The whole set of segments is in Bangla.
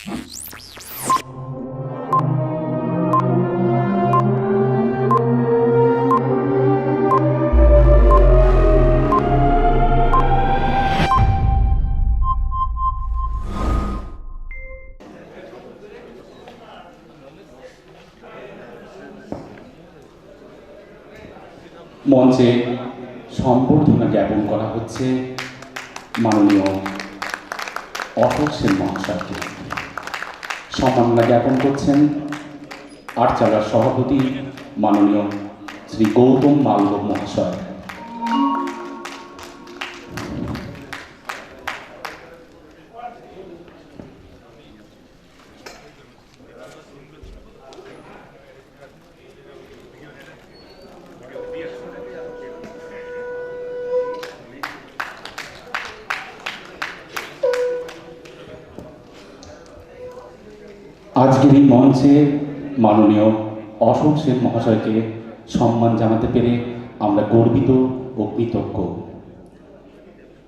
মঞ্চে সম্বর্ধনা জ্ঞাপন করা হচ্ছে মাননীয় অশোক সেন মহাশয়কে। সম্মাননা জ্ঞাপন করছেন আটচালার সভাপতি মাননীয় শ্রী গৌতম মালদব মহাশয়। আজকের এই মঞ্চে মাননীয় অশোক সেন মহাশয়কে সম্মান জানাতে পেরে আমরা গর্বিত ও কৃতজ্ঞ।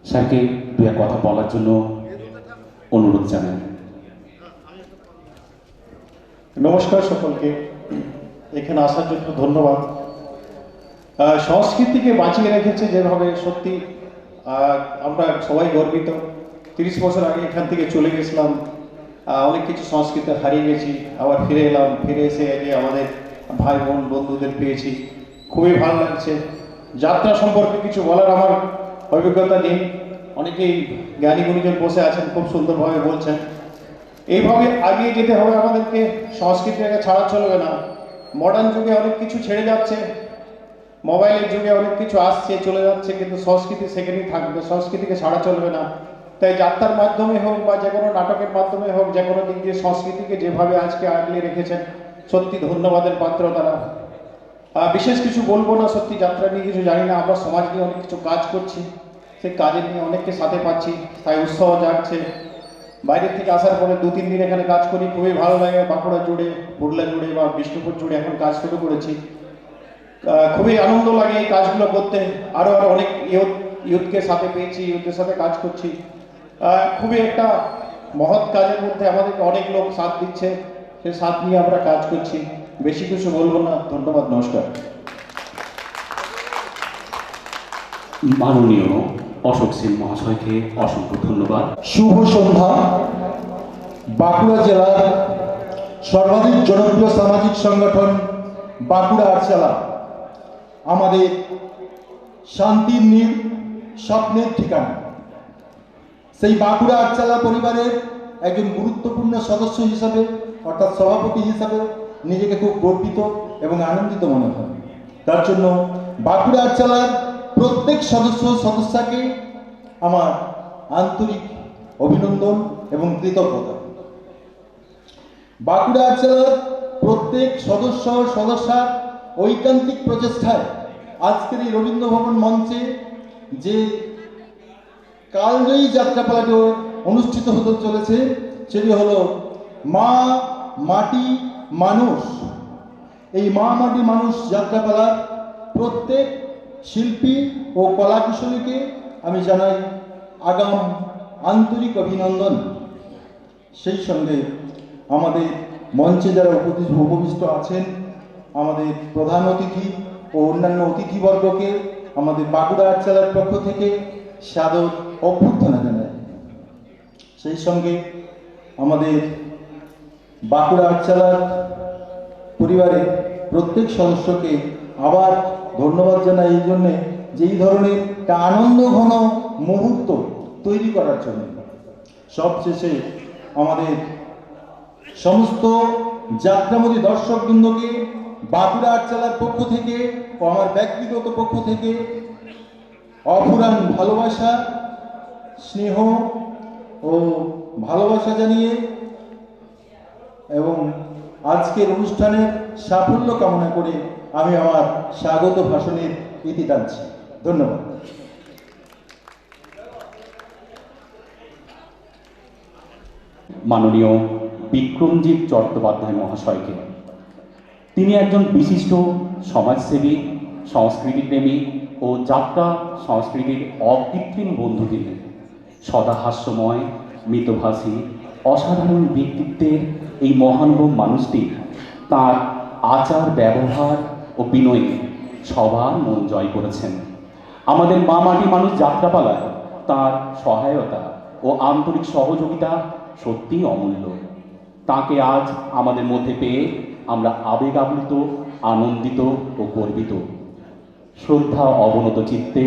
স্যারকে দু এক কথা বলার জন্য অনুরোধ জানাই। নমস্কার সকলকে। এখানে আসার জন্য ধন্যবাদ। সংস্কৃতিকে বাঁচিয়ে রেখেছে যেভাবে সত্যি আমরা সবাই গর্বিত। তিরিশ বছর আগে এখান থেকে চলে গেছিলাম। অনেক কিছু সংস্কৃতি হারিয়ে গেছি, আবার ফিরে এলাম, ফিরে এসে যে আমাদের ভাই বোন, বন্ধুদের পেয়েছি। খুবই ভালো লাগছে। যাত্রা সম্পর্কে কিছু বলার আমার অভিজ্ঞতা নেই। অনেকেই জ্ঞানী গুণীজন বসে আছেন, খুব সুন্দরভাবে বলছেন। এইভাবে আগিয়ে যেতে হবে আমাদেরকে। সংস্কৃতিটাকে ছাড়া চলবে না। মডার্ন যুগে অনেক কিছু ছেড়ে যাচ্ছে। মোবাইলের যুগে অনেক কিছু আসছে, চলে যাচ্ছে, কিন্তু সংস্কৃতি সেখানেই থাকবে। সংস্কৃতিকে ছাড়া চলবে না। তাই যাত্রার মাধ্যমে হোক বা যে কোনো নাটকের মাধ্যমে হোক, যে কোনো দিক দিয়ে সংস্কৃতিকে যেভাবে আজকে আগলে রেখেছেন, সত্যি ধন্যবাদের পাত্র তারা। বিশেষ কিছু বলব না, সত্যি যাত্রা নিয়ে কিছু জানি না, আমরা সমাজ নিয়ে অনেক কিছু কাজ করছি, সেই কাজের নিয়ে অনেককে সাথে পাচ্ছি, তাই উৎসাহ জাগছে। বাইরের থেকে আসার পরে দু, তিন দিন এখানে কাজ করি, খুবই ভালো লাগে, বাঁকুড়া জুড়ে, পুরুলিয়া জুড়ে বা বিষ্ণুপুর জুড়ে এখন কাজ শুরু করেছি। খুবই আনন্দ লাগে এই কাজগুলো করতে আরও আরও অনেক ইয়ুথ, ইয়ুথকে সাথে পেয়েছি, ইয়ুথদের সাথে কাজ করছি। খুবই একটা মহৎ কাজের মধ্যে আমাদেরকে অনেক লোক সাথ দিচ্ছে। সে সাথ নিয়ে আমরা কাজ করছি। বেশি কিছু বলব না। ধন্যবাদ নমস্কার। মাননীয় অশোক সেন মহাশয়কে অসংখ্য ধন্যবাদ। শুভ সন্ধ্যা। বাঁকুড়া জেলার সর্বাধিক জনপ্রিয় সামাজিক সংগঠন বাঁকুড়া আটচালা আমাদের শান্তির নীল স্বপ্নের ঠিকানা। সেই বাঁকুড়া আটচালা পরিবারের একজন গুরুত্বপূর্ণ সদস্য হিসাবে, অর্থাৎ সভাপতি হিসাবে নিজেকে খুব গর্বিত এবং আনন্দিত মনে হয়। তার জন্য বাঁকুড়া আটচালার প্রত্যেক সদস্য সদস্যাকে আমার আন্তরিক অভিনন্দন এবং কৃতজ্ঞতা। বাঁকুড়া জেলার প্রত্যেক সদস্য সদস্যার ঐকান্তিক প্রচেষ্টায় আজকের এই রবীন্দ্র ভবন মঞ্চে যে কালজয়ী যাত্রাপালাটি অনুষ্ঠিত হতে চলেছে, সেটি হলো মা মাটি মানুষ। এই মা মাটি মানুষ যাত্রাপালার প্রত্যেক শিল্পী ও কলাকুশলীকে আমি জানাই আগাম আন্তরিক অভিনন্দন। সেই সঙ্গে আমাদের মঞ্চে যারা উপবিষ্ট আছেন, আমাদের প্রধান অতিথি ও অন্যান্য অতিথিবর্গকে, আমাদের বাঁকুড়া আটচালার পক্ষ থেকে সাদর অভ্যর্থনা জানায়। সেই সঙ্গে আমাদের বাঁকুড়া আটচালার পরিবারের প্রত্যেক সদস্যকে আবার ধন্যবাদ জানাই। এই জন্যে যে এই ধরনের একটা আনন্দ ঘন মুহূর্ত তৈরি করার জন্য সবশেষে আমাদের সমস্ত যাত্রামতী দর্শকবৃন্দকে বাঁকুড়া আটচালার পক্ষ থেকে আমার ব্যক্তিগত পক্ষ থেকে অফুরান ভালোবাসা স্নেহ ও ভালোবাসা জানিয়ে এবং আজকের অনুষ্ঠানের সাফল্য কামনা করে আমি আমার স্বাগত ভাষণের ইতি টানছি। ধন্যবাদ। মাননীয় বিক্রমজিৎ চট্টোপাধ্যায় মহাশয়কে। তিনি একজন বিশিষ্ট সমাজসেবী, সংস্কৃতিপ্রেমী ও যাত্রা সংস্কৃতির অকৃত্রিম বন্ধু তিনি। সদা হাস্যময় মিতভাষী, অসাধারণ ব্যক্তিত্বের এই মহানুভব মানুষটি তার আচার, ব্যবহার ও বিনয়ে সবার মন জয় করেছেন। আমাদের মা মাটি মানুষ যাত্রাপালায় তার সহায়তা ও আন্তরিক সহযোগিতা সত্যিই অমূল্য। তাকে আজ আমাদের মধ্যে পেয়ে আমরা আবেগ আপ্লুত আনন্দিত ও গর্বিত। শ্রদ্ধা অবনত চিত্তে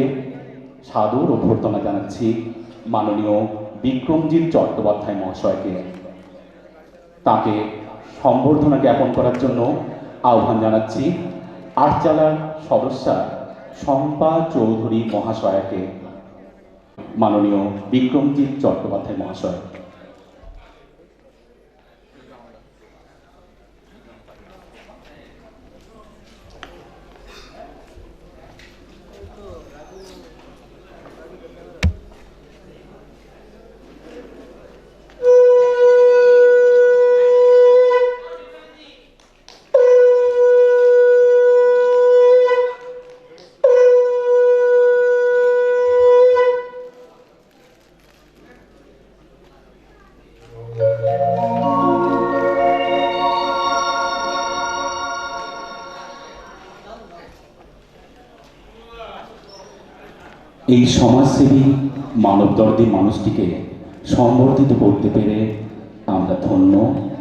সাদর অভ্যর্থনা জানাচ্ছি। মাননীয় বিক্রমজিৎ চট্টোপাধ্যায় মহাশয়কে। তাকে সম্বর্ধনা জ্ঞাপন করার জন্য আহ্বান জানাচ্ছি। আটচালার সদস্যা শম্পা চৌধুরী মহাশয়াকে। মাননীয় বিক্রমজিৎ চট্টোপাধ্যায় মহাশয়। এই সমাজসেবী মানবদর্দী মানুষটিকে সম্বর্ধিত করতে পেরে আমরা ধন্য,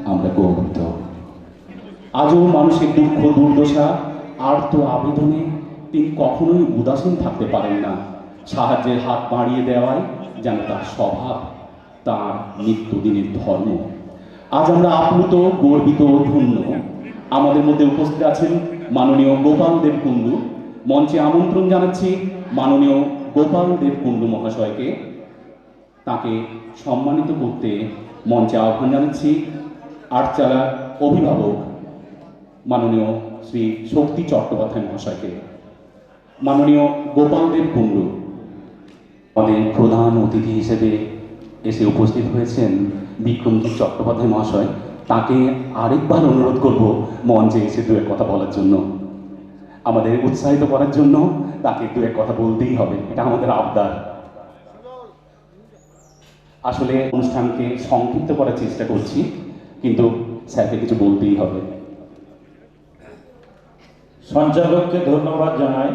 আমরা গৌরবিত। আজও মানুষের দুঃখ, দুর্দশা, আর্ত আবেদনে তিনি কখনোই উদাসীন থাকতে পারেন না। সাহায্যের হাত বাড়িয়ে দেওয়াই যেন তার স্বভাব, তার নিত্যদিনের ধর্ম। আজ আমরা আপ্লুত, গর্বিত ধন্য। আমাদের মধ্যে উপস্থিত আছেন মাননীয় গোপাল দেব কুণ্ডু মঞ্চে আমন্ত্রণ জানাচ্ছি মাননীয় গোপাল দেব কুণ্ডু মহাশয়কে তাকে সম্মানিত করতে মঞ্চে আহ্বান জানাচ্ছি। আটচালার অভিভাবক মাননীয় শ্রী শক্তি চট্টোপাধ্যায় মহাশয়কে। মাননীয় গোপাল দেব কুণ্ডু, আমাদের প্রধান অতিথি হিসেবে এসে উপস্থিত হয়েছেন বিক্রমজিৎ চট্টোপাধ্যায় মহাশয়। তাকে আরেকবার অনুরোধ করব মঞ্চে এসে দু কথা বলার জন্য। আমাদের উৎসাহিত করার জন্য তাকে দু এক কথা বলতেই হবে। এটা আমাদের আবদার। আসলে অনুষ্ঠানকে সংক্ষিপ্ত করার চেষ্টা করছি, কিন্তু স্যারকে কিছু বলতেই হবে। সঞ্চালককে ধন্যবাদ জানাই।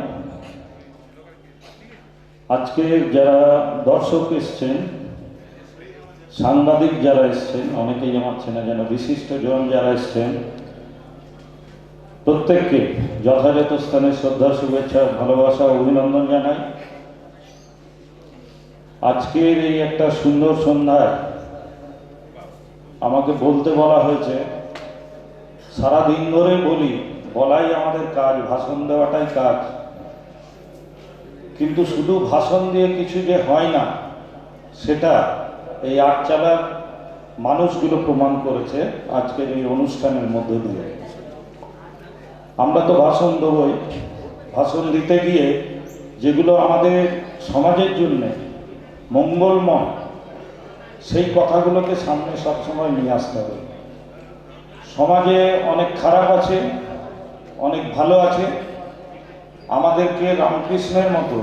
আজকে যারা দর্শক এসছেন, সাংবাদিক যারা এসছেন, অনেকেই আমার চেনা যেন বিশিষ্ট জন যারা এসছেন প্রত্যেককে যথাযথ স্থানে শ্রদ্ধা শুভেচ্ছা, ভালোবাসা অভিনন্দন জানাই। আজকের এই একটা সুন্দর সন্ধ্যায় আমাকে বলতে বলা হয়েছে সারা দিন ধরে বলি, বলাই আমাদের কাজ, ভাষণ দেওয়াটাই কাজ। কিন্তু শুধু ভাষণ দিয়ে কিছু যে হয় না, সেটা এই আটচালার মানুষগুলো প্রমাণ করেছে আজকের এই অনুষ্ঠানের মধ্য দিয়ে। আমরা তো ভাষণ দেবই। ভাষণ দিতে গিয়ে যেগুলো আমাদের সমাজের জন্য মঙ্গলময়, সেই কথাগুলোকে সামনে সবসময় নিয়ে আসতে হবে। সমাজে অনেক খারাপ আছে, অনেক ভালো আছে। আমাদেরকে রামকৃষ্ণের মতো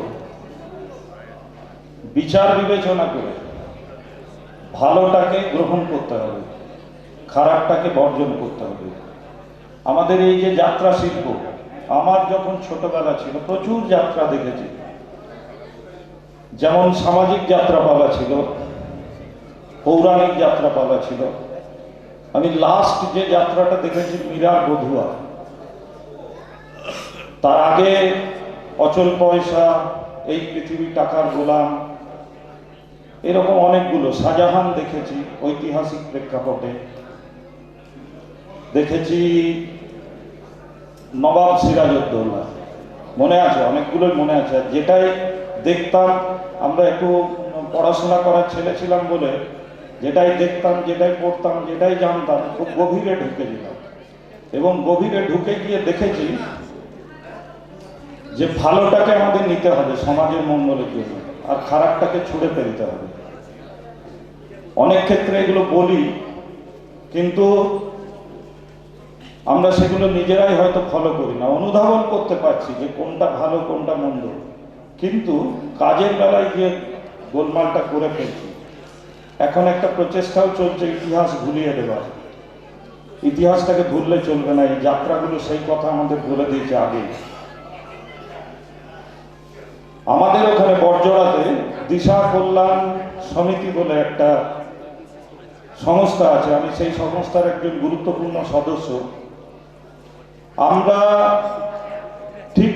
বিচার বিবেচনা করে ভালোটাকে গ্রহণ করতে হবে, খারাপটাকে বর্জন করতে হবে। আমাদের এই যে যাত্রা শিল্প, আমার যখন ছোটবেলা ছিল, প্রচুর যাত্রা দেখেছি। যেমন সামাজিক যাত্রাপালা ছিল, পৌরাণিক যাত্রাপালা ছিল। আমি লাস্ট যে যাত্রাটা দেখেছি মীরা বধুয়া। তার আগে অচল পয়সা, এই পৃথিবী টাকার গোলাম, এরকম অনেকগুলো। শাহজাহান দেখেছি, ঐতিহাসিক প্রেক্ষাপটে। দেখেছি নবাব সিরাজউদ্দৌলা। মনে আছে, অনেকগুলোই মনে আছে। যেটাই দেখতাম, আমরা একটু পড়াশোনা করার ছেলে ছিলাম বলে, যেটাই দেখতাম, যেটাই পড়তাম, যেটাই জানতাম, খুব গভীরে ঢুকে যেতাম এবং গভীরে ঢুকে গিয়ে দেখেছি যে ভালোটাকে আমাদের নিতে হবে সমাজের মঙ্গলের জন্য, আর খারাপটাকে ছুড়ে ফেলতে হবে। অনেক ক্ষেত্রে এগুলো বলি, কিন্তু আমরা সেগুলো নিজেরাই হয়তো ফলো করি না, অনুধাবন করতে পারছি যে কোনটা ভালো, কোনটা মন্দ। কিন্তু কাজের বেলায় গিয়ে গোলমালটা করে ফেলছি, এখন একটা প্রচেষ্টাও চলছে ইতিহাস ভুলিয়ে দেওয়ার ইতিহাসটাকে ভুললে চলবে না, এই যাত্রাগুলো সেই কথা আমাদের বলে দিয়েছে আগে। আমাদের ওখানে বর্জরাতে দিশা কল্যাণ সমিতি বলে একটা সংস্থা আছে, আমি সেই সংস্থার একজন গুরুত্বপূর্ণ সদস্য। আমরা ঠিক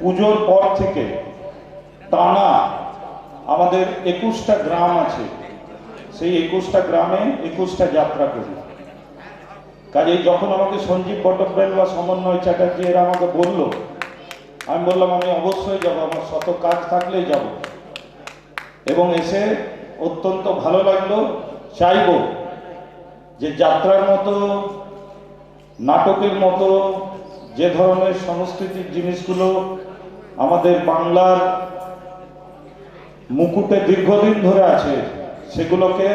পুজোর পর থেকে টানা আমাদের একুশটা গ্রাম আছে। সেই একুশটা গ্রামে একুশটা যাত্রা করি। কাজেই যখন আমাকে সঞ্জীব বটব্যাল বা সমন্বয় চ্যাটার্জি এরা আমাকে বলল, আমি বললাম, আমি অবশ্যই যাব, আমার শত কাজ থাকলেই যাব। এবং এসে অত্যন্ত ভালো লাগল। চাইব যে যাত্রার মতো নাটকের মতো যে ধরনের সংস্কৃতির জিনিসগুলো আমাদের বাংলার মুকুটে দীর্ঘদিন ধরে আছে, সেগুলোকে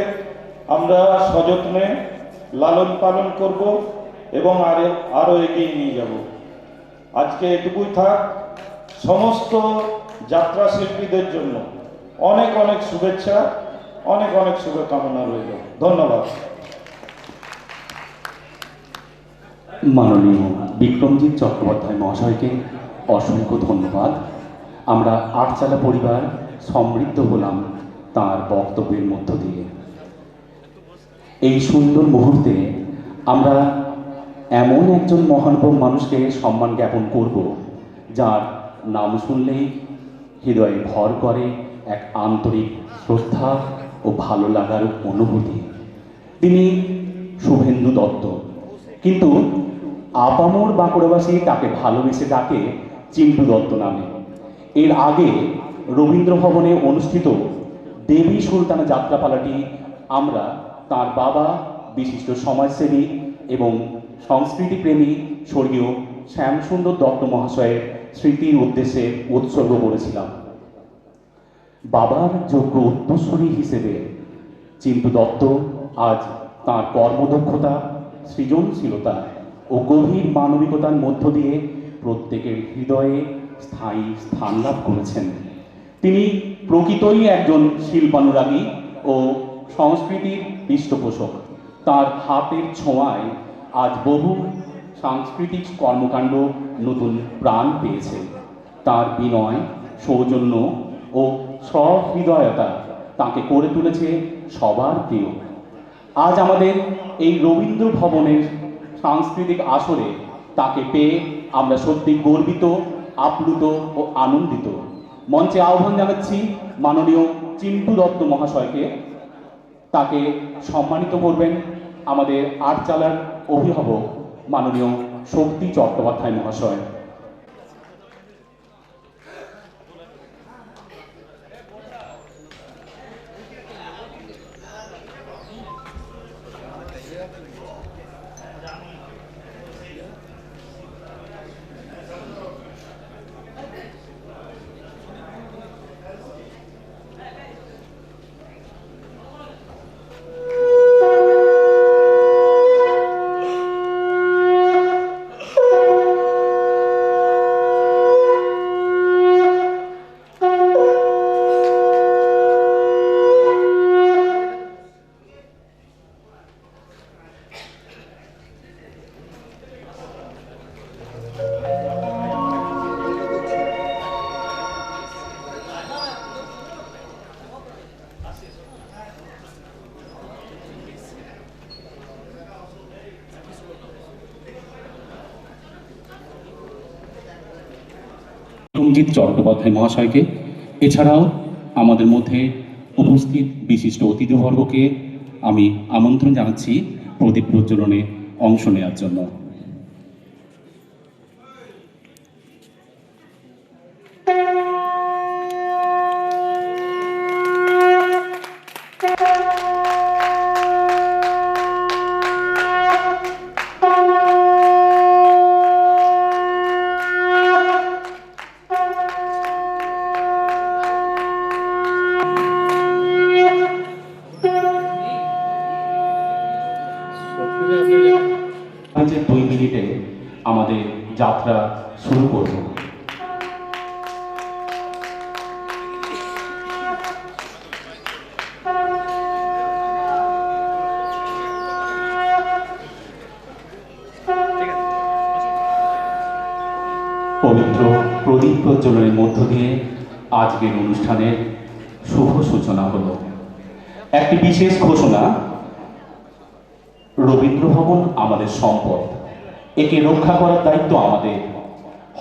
আমরা সযত্নে লালন পালন করব এবং আরও আরও এগিয়ে নিয়ে যাব। আজকে এটুকুই থাক, সমস্ত যাত্রা শিল্পীদের জন্য অনেক অনেক শুভেচ্ছা, অনেক অনেক শুভকামনা রইল। ধন্যবাদ। মাননীয় বিক্রমজিৎ চট্টোপাধ্যায় মহাশয়কে অসংখ্য ধন্যবাদ। আমরা আটচালা পরিবার সমৃদ্ধ হলাম তার বক্তব্যের মধ্য দিয়ে। এই সুন্দর মুহূর্তে আমরা এমন একজন মহানুভব মানুষকে সম্মান জ্ঞাপন করব, যার নাম শুনলেই হৃদয়ে ভর করে এক আন্তরিক শ্রদ্ধা ও ভালো লাগার অনুভূতি। তিনি শুভেন্দু দত্ত। কিন্তু আপামোর বাঁকুড়াবাসী তাকে ভালোবেসে ডাকে চিন্টু দত্ত নামে। এর আগে রবীন্দ্র ভবনে অনুষ্ঠিত দেবী সুলতানা যাত্রাপালাটি আমরা তার বাবা, বিশিষ্ট সমাজসেবী এবং সংস্কৃতিপ্রেমী স্বর্গীয় শ্যামসুন্দর দত্ত মহাশয়ের স্মৃতির উদ্দেশ্যে উৎসর্গ করেছিলাম। বাবার যোগ্য উত্তরস্বরী হিসেবে চিন্টু দত্ত আজ তার কর্মদক্ষতা, সৃজনশীলতা ও গভীর মানবিকতার মধ্য দিয়ে প্রত্যেকের হৃদয়ে স্থায়ী স্থান লাভ করেছেন। তিনি প্রকৃতই একজন শিল্পানুরাগী ও সংস্কৃতির পৃষ্ঠপোষক। তার হাতের ছোঁয়ায় আজ বহু সাংস্কৃতিক কর্মকাণ্ড নতুন প্রাণ পেয়েছে। তার বিনয়, সৌজন্য ও সহৃদয়তা তাকে করে তুলেছে সবার প্রিয়। আজ আমাদের এই রবীন্দ্র ভবনের সাংস্কৃতিক আসরে তাকে পেয়ে আমরা সত্যি গর্বিত, আপ্লুত ও আনন্দিত। মঞ্চে আহ্বান জানাচ্ছি মাননীয় চিন্টু দত্ত মহাশয়কে। তাকে সম্মানিত করবেন আমাদের আটচালার অভিভাবক মাননীয় শক্তি চট্টোপাধ্যায় মহাশয়। রঞ্জিত চট্টোপাধ্যায় মহাশয়কে। এছাড়াও আমাদের মধ্যে উপস্থিত বিশিষ্ট অতিথিবর্গকে আমি আমন্ত্রণ জানাচ্ছি প্রদীপ প্রজ্বলনে অংশ নেওয়ার জন্য। পবিত্র প্রদীপ প্রজ্বলনের মধ্য দিয়ে আজকের অনুষ্ঠানের শুভ সূচনা হল। একটি বিশেষ ঘোষণা রবীন্দ্র ভবন আমাদের সম্পদ। একে রক্ষা করার দায়িত্ব আমাদের।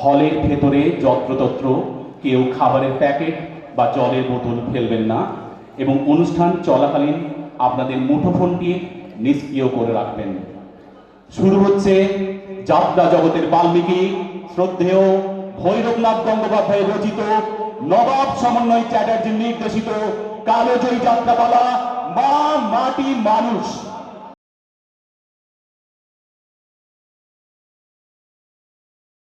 হলের ভেতরে যত্রতত্র কেউ খাবারের প্যাকেট বা জলের বোতল ফেলবেন না এবং অনুষ্ঠান চলাকালীন আপনাদের মুঠোফোনটি নিষ্ক্রিয় করে রাখবেন। শুরু হচ্ছে যাত্রা জগতের বাল্মীকি, শ্রদ্ধেয় ভৈরবনাথ গঙ্গোপাধ্যায় রচিত নবাব সমন্বয় চ্যাটার্জি নির্দেশিত কালোজয়ী যাত্রাপালা, মা মাটি মানুষ।